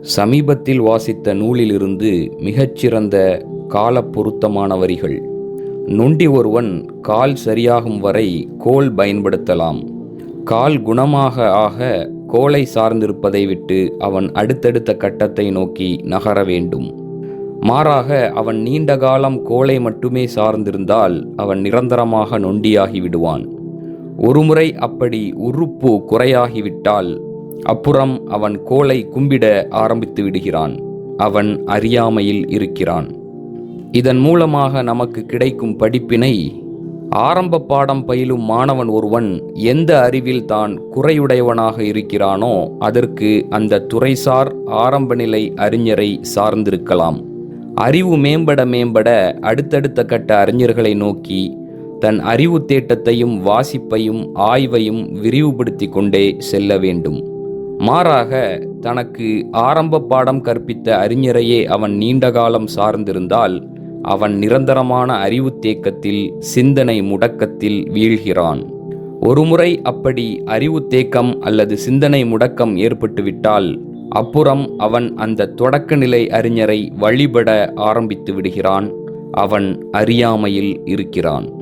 சமீபத்தில் வாசித்த நூலிலிருந்து மிகச்சிறந்த கால பொருத்தமான வரிகள் நொண்டி ஒருவன் கால் சரியாகும் வரை கோல் பயன்படுத்தலாம். கால் குணமாக ஆக கோலை சார்ந்திருப்பதை விட்டு அவன் அடுத்தடுத்த கட்டத்தை நோக்கி நகர வேண்டும். மாறாக அவன் நீண்ட காலம் கோலை மட்டுமே சார்ந்திருந்தால் அவன் நிரந்தரமாக நொண்டியாகி விடுவான். ஒருமுறை அப்படி உறுப்பு குறையாகிவிட்டால் அப்புறம் அவன் கோலை கும்பிட ஆரம்பித்து விடுகிறான். அவன் அறியாமையில் இருக்கிறான். இதன் மூலமாக நமக்கு கிடைக்கும் படிப்பினை ஆரம்ப பாடம் பயிலும் மாணவன் ஒருவன் எந்த அறிவில் தான் குறையுடையவனாக இருக்கிறானோ அதற்கு அந்த துறைசார் ஆரம்ப நிலை அறிஞரை சார்ந்திருக்கலாம். அறிவு மேம்பட மேம்பட அடுத்தடுத்த கட்ட அறிஞர்களை நோக்கி தன் அறிவு தேட்டத்தையும் வாசிப்பையும் ஆய்வையும் விரிவுபடுத்தி கொண்டே செல்ல வேண்டும். மாறாக தனக்கு ஆரம்ப பாடம் கற்பித்த அறிஞரையே அவன் நீண்ட காலம் சார்ந்திருந்தால் அவன் நிரந்தரமான அறிவு தேக்கத்தில் சிந்தனை முடக்கத்தில் வீழ்கிறான். ஒருமுறை அப்படி அறிவு தேக்கம் அல்லது சிந்தனை முடக்கம் ஏற்பட்டுவிட்டால் அப்புறம் அவன் அந்த தொடக்க நிலை அறிஞரை வழிபட ஆரம்பித்து விடுகிறான். அவன் அறியாமையில் இருக்கிறான்.